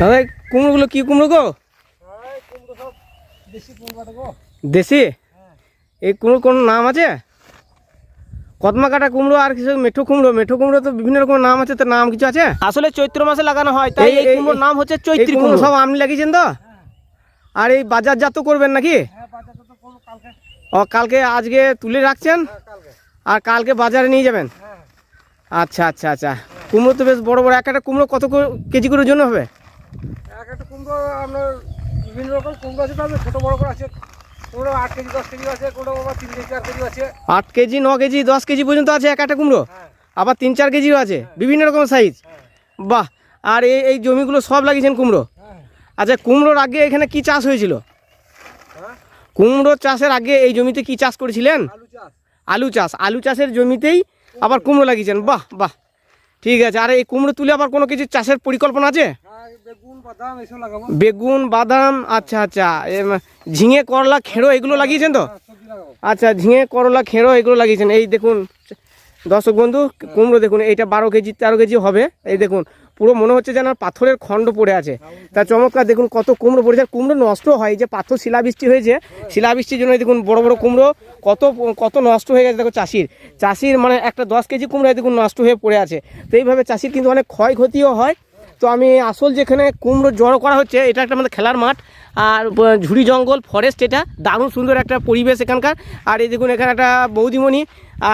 দাদা এই কুমড়োগুলো কি কুমড়ো গো? দেশি এই কুমড়ো কোন নাম আছে? কদমা কাটা কুমড়ো আর কিছু মেঠো কুমড়ো মেঠো কুমড়ো তো বিভিন্ন রকম নাম আছে তার নাম কিছু আছে? আসলে চৈত্র মাসে লাগানো হয় তাই এই- কুমড়োর নাম হচ্ছে চৈত্রী কুমড়ো সব আপনি লাগিয়েছেন তো? আর এই বাজারজাত করবেন নাকি? ও কালকে আজকে তুলে রাখছেন? আর কালকে বাজারে নিয়ে যাবেন? আচ্ছা আচ্ছা আচ্ছা। কুমড়ো তো বেশ বড় বড় এক একটা কুমড়ো কত করে- কেজি করে জন্য হবে? আপনার বিভিন্ন রকম কুমড়ো আছে তবে ছোটো বড় করে আছে। কুমড়ো আট কেজি দশ কেজি আছে কুমড়ো আবার তিন কেজি চার কেজি আছে। আট কেজি ন কেজি দশ কেজি পর্যন্ত আছে এক একটা কুমড়ো? হ্যাঁ। আবার তিন চার কেজিও আছে বিভিন্ন রকম সাইজ বাহ! আর এই এই জমিগুলো সব লাগিয়েছেন কুমড়ো? হ্যাঁ। আচ্ছা কুমড়োর আগে এখানে কি চাষ হয়েছিল? হ্যাঁ? কুমড়ো চাষের আগে এই জমিতে কি চাষ করেছিলেন? আলু চাষ। আলু চাষ। আলু চাষের জমিতেই আবার কুমড়ো লাগিয়েছেন। বাহ বাহ! ঠিক আছে আর এই কুমড়ো তুলে আবার কোনো কিছু চাষের পরিকল্পনা আছে? হ্যাঁ বেগুন বাদাম আচ্ছা আচ্ছা ঝিঙে করলা খেড়ো এগুলো লাগিয়েছেন তো? হ্যাঁ, আচ্ছা ঝিঙে করলা খেড়ো এগুলো লাগিয়েছেন। এই দেখুন দর্শক বন্ধু কুমড়ো দেখুন এইটা বারো কেজি তেরো কেজি হবে। এই দেখুন পুরো মনে হচ্ছে যেন পাথরের খণ্ড পড়ে আছে। তা চমৎকার, দেখুন কত কুমড়ো পড়েছে। কুমড়ো নষ্ট হয়, যে পাথর শিলাবৃষ্টি হয়েছে, শিলাবৃষ্টির জন্য দেখুন বড় বড় কুমড়ো কত কত নষ্ট হয়ে গেছে। দেখো চাষির চাষির মানে একটা দশ কেজি কুমড়ো দেখুন নষ্ট হয়ে পড়ে আছে। তো এইভাবে চাষির কিন্তু অনেক ক্ষয়ক্ষতিও হয়। তো আমি আসল যেখানে কুমড়ো জড়ো করা হচ্ছে, এটা একটা আমাদের খেলার মাঠ। আর ঝুড়ি জঙ্গল ফরেস্ট এটা। দারুণ সুন্দর একটা পরিবেশ এখানকার। আর এই দেখুন এখানে একটা বৌদিমণি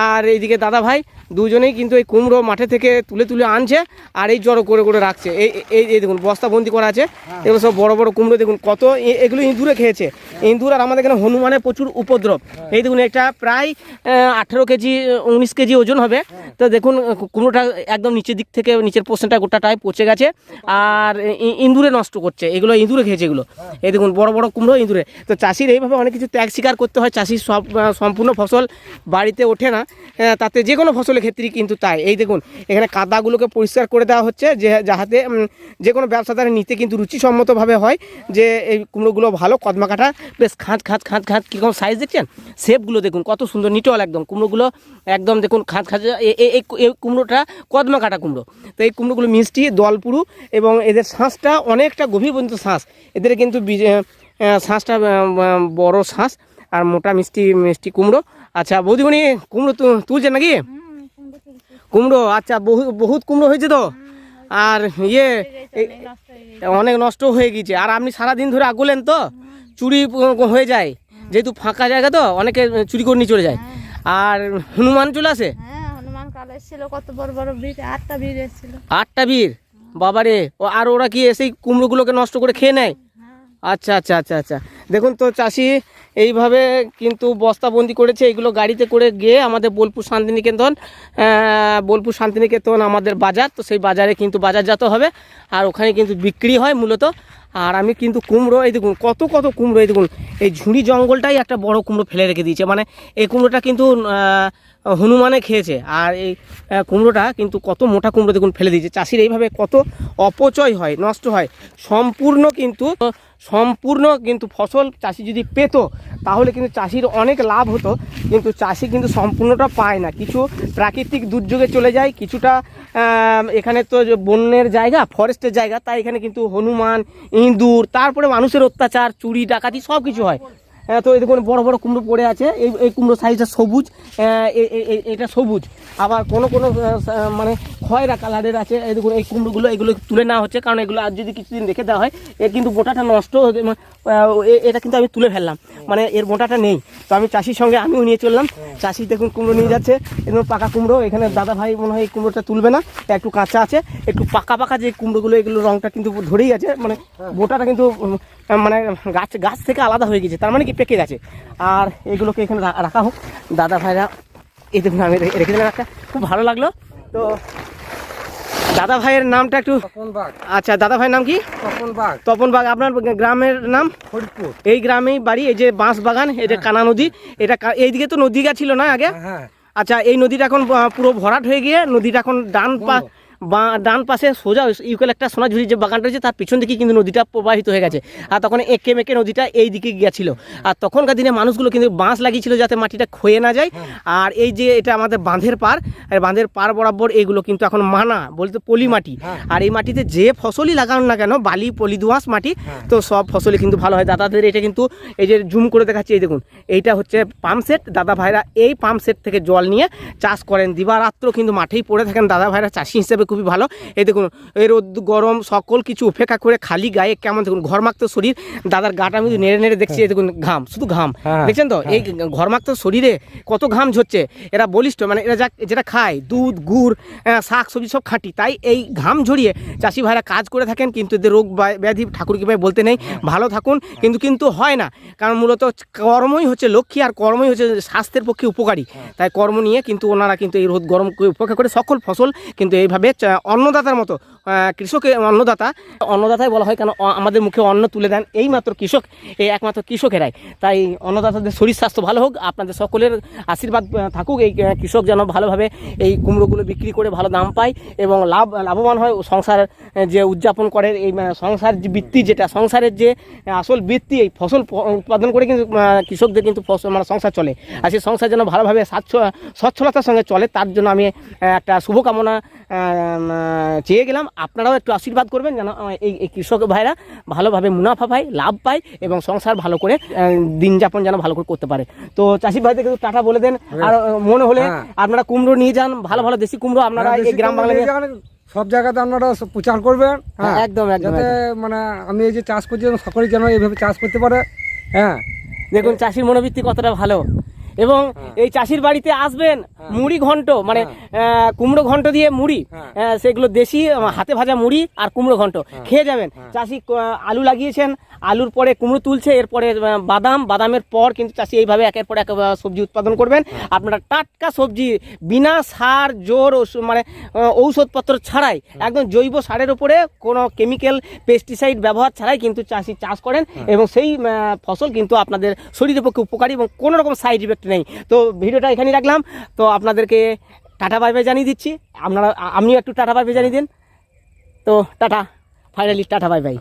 আর এইদিকে দাদা ভাই দুজনেই কিন্তু এই কুমড়ো মাঠে থেকে তুলে তুলে আনছে আর এই জড়ো করে করে রাখছে। এই এই এই দেখুন বস্তাবন্দি করা আছে। এগুলো সব বড় বড় কুমড়ো দেখুন কত এগুলো ইঁদুরে খেয়েছে। ইঁদুর আর আমাদের এখানে হনুমানের প্রচুর উপদ্রব। এই দেখুন এটা প্রায় আঠেরো কেজি উনিশ কেজি ওজন হবে। তো দেখুন কুমড়োটা একদম নিচের দিক থেকে নিচের পোর্শনটা গোটাটাই পচে গেছে। আর ইঁদুরে নষ্ট করছে। এগুলো ইঁদুরে খেয়েছে এগুলো। এই দেখুন বড় বড় কুমড়ো ইঁদুরে। তো চাষির এইভাবে অনেক কিছু ত্যাগ স্বীকার করতে হয়। চাষির সব সম্পূর্ণ ফসল বাড়িতে ওঠে না। আহ, তাতে যে কোনো ফসলের ক্ষেত্রেই কিন্তু তাই। এই দেখুন এখানে কাদাগুলোকে পরিষ্কার করে দেওয়া হচ্ছে যে যাহাতে যে কোনো ব্যবসাদার নিতে কিন্তু রুচিসম্মতভাবে হয় যে এই কুমড়োগুলো ভালো কদমা কাটা। বেশ খাঁচ খাঁচ খাঁচ খাঁচ কীরকম সাইজ দেখছেন? শেপগুলো দেখুন কত সুন্দর নিটল একদম। কুমড়োগুলো একদম দেখুন খাঁচ খাঁচ এই কুমড়োটা কদমা কাটা কুমড়ো। তো এই কুমড়োগুলো মিষ্টি দলপুরু এবং এদের শ্বাসটা অনেকটা গভীর পর্যন্ত শ্বাস এদের কিন্তু শ্বাসটা বড় শ্বাস আর মোটা মিষ্টি মিষ্টি কুমড়ো আচ্ছা বৌদিমণি কুমড়ো তুলছে নাকি? কুমড়ো আচ্ছা বহু বহুত কুমড়ো হয়েছে তো? আর ইয়ে অনেক নষ্ট হয়ে গেছে। আর আপনি সারাদিন ধরে আগলেন তো? চুরি হয়ে যায়। যেহেতু ফাঁকা জায়গা তো অনেকে চুরি করে নিয়ে চলে যায়। আর হনুমান চলে আসে? হ্যাঁ হনুমান কাল এসেছিল কত বড় বড় আটটা বীর আটটা বীর? বাবারে আর ওরা কি এসেই কুমড়োগুলোকে নষ্ট করে খেয়ে নেয়? আচ্ছা আচ্ছা আচ্ছা আচ্ছা। দেখুন তো চাষি, এইভাবে কিন্তু বস্তাবন্দি করেছে। এইগুলো গাড়িতে করে গিয়ে আমাদের বোলপুর শান্তিনিকেতন বোলপুর শান্তিনিকেতন আমাদের বাজার। তো সেই বাজারে কিন্তু বাজারজাত হবে। আর ওখানে কিন্তু বিক্রি হয় মূলত। আর আমি কিন্তু কুমড়ো, এই দেখুন, কত কত কুমড়ো, এই দেখুন। এই ঝুড়ি জঙ্গলটাই একটা বড় কুমড়ো ফেলে রেখে দিয়েছে। মানে এই কুমড়োটা কিন্তু হনুমানে খেয়েছে। আর এই কুমড়োটা কিন্তু কত মোটা কুমড়ো দেখুন ফেলে দিয়েছে। চাষির এইভাবে কত অপচয় হয়, নষ্ট হয়। সম্পূর্ণ কিন্তু সম্পূর্ণ কিন্তু ফসল চাষি যদি পেত, তাহলে কিন্তু চাষির অনেক লাভ হতো। কিন্তু চাষি কিন্তু সম্পূর্ণটা পায় না। কিছু প্রাকৃতিক দুর্যোগে চলে যায়, কিছুটা এখানে তো বন্যের জায়গা, ফরেস্টের জায়গা, তাই এখানে কিন্তু হনুমান, ইঁদুর, তারপরে মানুষের অত্যাচার, চুরি, ডাকাতি সব কিছু হয়। তো এই দেখুন বড় বড় কুমড়ো পড়ে আছে। এই এই কুমড়ো সাইজটা সবুজ এ- এটা সবুজ। আবার কোনো কোনো মানে খয়রা কালারের আছে। এই দেখুন এই কুমড়োগুলো এগুলো তুলে নেওয়া হচ্ছে। কারণ এগুলো আর যদি কিছুদিন রেখে দেওয়া হয় এ কিন্তু বোটাটা নষ্ট হয়ে মানে, এটা কিন্তু আমি তুলে ফেললাম। মানে এর বোটাটা নেই। তো আমি চাষির সঙ্গে আমিও নিয়ে চললাম। চাষি দেখুন কুমড়ো নিয়ে যাচ্ছে। এরকম পাকা কুমড়ো এখানে দাদা ভাই মনে হয় এই কুমড়োটা তুলবে না। একটু কাঁচা আছে। একটু পাকা পাকা যে কুমড়োগুলো এগুলো রঙটা কিন্তু ধরেই আছে। মানে বোটাটা কিন্তু মানে গাছ গাছ থেকে আলাদা হয়ে গেছে তার মানে কি পেকে গেছে। আর এগুলোকে এখানে রাখা হোক। দাদা ভাইরা এই দেখুন আমি রেখে দিলাম একটা। খুব ভালো লাগল। তো দাদা ভাইয়ের নামটা একটু আচ্ছা দাদা ভাইয়ের নাম কি? তপন বাগ। আপনার গ্রামের নাম? ফরিদপুর। এই গ্রামেই বাড়ি এই যে বাঁশ বাগান এটা কানা নদী এটা এইদিকে তো নদী ছিল না আগে? হ্যাঁ আচ্ছা এই নদীটা এখন পুরো ভরাট হয়ে গিয়ে নদীটা এখন ডান পা বা ডান পাশে সোজা ইউক্যালেক্টাস সোনাঝুরি যে বাগানটা রয়েছে, তার পিছন দিকে কিন্তু নদীটা প্রবাহিত হয়ে গেছে। আর তখন এঁকে মেকে নদীটা এই দিকে গিয়েছিল। আর তখনকার দিনে মানুষগুলো কিন্তু বাঁশ লাগিয়েছিল যাতে মাটিটা ক্ষয়ে না যায়। আর এই যে এটা আমাদের বাঁধের পার আর বাঁধের পার বরাবর এইগুলো কিন্তু এখন মানা, বলতে পলি মাটি। আর এই মাটিতে যে ফসলই লাগানো না কেন, বালি, পলি দোঁয়াশ মাটি, তো সব ফসলই কিন্তু ভালো হয়। দাদাদের এটা কিন্তু এই যে জুম করে দেখাচ্ছি, এই দেখুন, এইটা হচ্ছে পাম্প সেট। দাদা ভাইরা এই পাম্প সেট থেকে জল নিয়ে চাষ করেন। দিবারাত্র কিন্তু মাঠেই পড়ে থাকেন। দাদা ভাইরা চাষি হিসেবে খুবই ভালো। এই দেখুন এই রোদ গরম সকল কিছু উপেক্ষা করে খালি গায়ে কেমন দেখুন ঘরমাক্ত শরীর। দাদার গাটা আমি নেড়ে নেড়ে দেখছি এই দেখুন ঘাম শুধু ঘাম। হ্যাঁ, দেখছেন তো? এই ঘরমাক্ত শরীরে কত ঘাম ঝরছে। এরা বলিষ্ঠ মানে এরা যা যেটা খায় দুধ গুড় শাক সবজি সব খাঁটি। তাই এই ঘাম ঝরিয়ে চাষি ভাইরা কাজ করে থাকেন কিন্তু এদের রোগ ব্যাধি ঠাকুর কি ভাই বলতে নেই। ভালো থাকুন কিন্তু কিন্তু হয় না। কারণ মূলত কর্মই হচ্ছে লক্ষ্মী আর কর্মই হচ্ছে স্বাস্থ্যের পক্ষে উপকারী। তাই কর্ম নিয়ে কিন্তু ওনারা কিন্তু এই রোদ গরমকে উপেক্ষা করে সকল ফসল কিন্তু এইভাবে অন্নদাতার মতো। কৃষকের অন্নদাতা। অন্নদাতাই বলা হয় কেন আমাদের মুখে অন্ন তুলে দেন এই মাত্র কৃষক এই একমাত্র কৃষকেরাই। তাই অন্নদাতাদের শরীর স্বাস্থ্য ভালো হোক, আপনাদের সকলের আশীর্বাদ থাকুক, এই কৃষক যেন ভালোভাবে এই কুমড়োগুলো বিক্রি করে ভালো দাম পায় এবং লাভ, লাভবান হয় সংসার যে উদযাপন করে, এই সংসার যে বৃত্তি যেটা, সংসারের যে আসল বৃত্তি, এই ফসল উৎপাদন করে কিন্তু কৃষকদের কিন্তু ফসল মানে সংসার চলে। আর সেই সংসার যেন ভালোভাবে স্বচ্ছ, স্বচ্ছলতার সঙ্গে চলে, তার জন্য আমি একটা শুভকামনা চেয়ে গেলাম। আপনারাও একটু আশীর্বাদ করবেন যেন এই কৃষক ভাইরা ভালোভাবে মুনাফা পায় লাভ পায় এবং সংসার ভালো করে আহ, দিনযাপন যেন ভালো করে করতে পারে। তো চাষি ভাইদের কিন্তু টাটা বলে দেন। আর মনে হলে হ্যাঁ। আপনারা কুমড়ো নিয়ে যান ভালো ভালো দেশি কুমড়ো আপনারা হ্যাঁ, এই গ্রাম বাংলায় সব জায়গাতে আপনারা প্রচার করবেন হ্যাঁ। একদম একদম যাতে মানে আমি এই যে চাষ করছি সকলেই যেন এইভাবে চাষ করতে পারে হ্যাঁ। দেখুন চাষির মনোবৃত্তি কতটা ভালো। এবং এই চাষির বাড়িতে আসবেন মুড়ি ঘন্ট মানে কুমড়ো ঘন্ট দিয়ে মুড়ি হ্যাঁ। সেগুলো দেশি হাতে ভাজা মুড়ি আর কুমড়ো ঘন্ট খেয়ে যাবেন। চাষি আলু লাগিয়েছেন আলুর পরে কুমড়ো তুলছে এরপরে বাদাম বাদামের পর কিন্তু চাষি এইভাবে একের পর এক সবজি উৎপাদন করবেন। আপনারা টাটকা সবজি বিনা সার জোর মানে ঔষধপত্র ছাড়াই একদম জৈব সারের উপরে কোনো কেমিক্যাল পেস্টিসাইড ব্যবহার ছাড়াই কিন্তু চাষি চাষ করেন এবং সেই ফসল কিন্তু আপনাদের শরীরের পক্ষে উপকারী এবং কোনো রকম সাইড ইফেক্ট নেই। তো ভিডিওটা এখানেই রাখলাম। তো আপনাদেরকে টাটা, বাই বাই জানিয়ে দিচ্ছি। আপনারা আপনিও একটু টাটা, বাই বাই জানিয়ে দিন। তো tata finally tata, bye bye.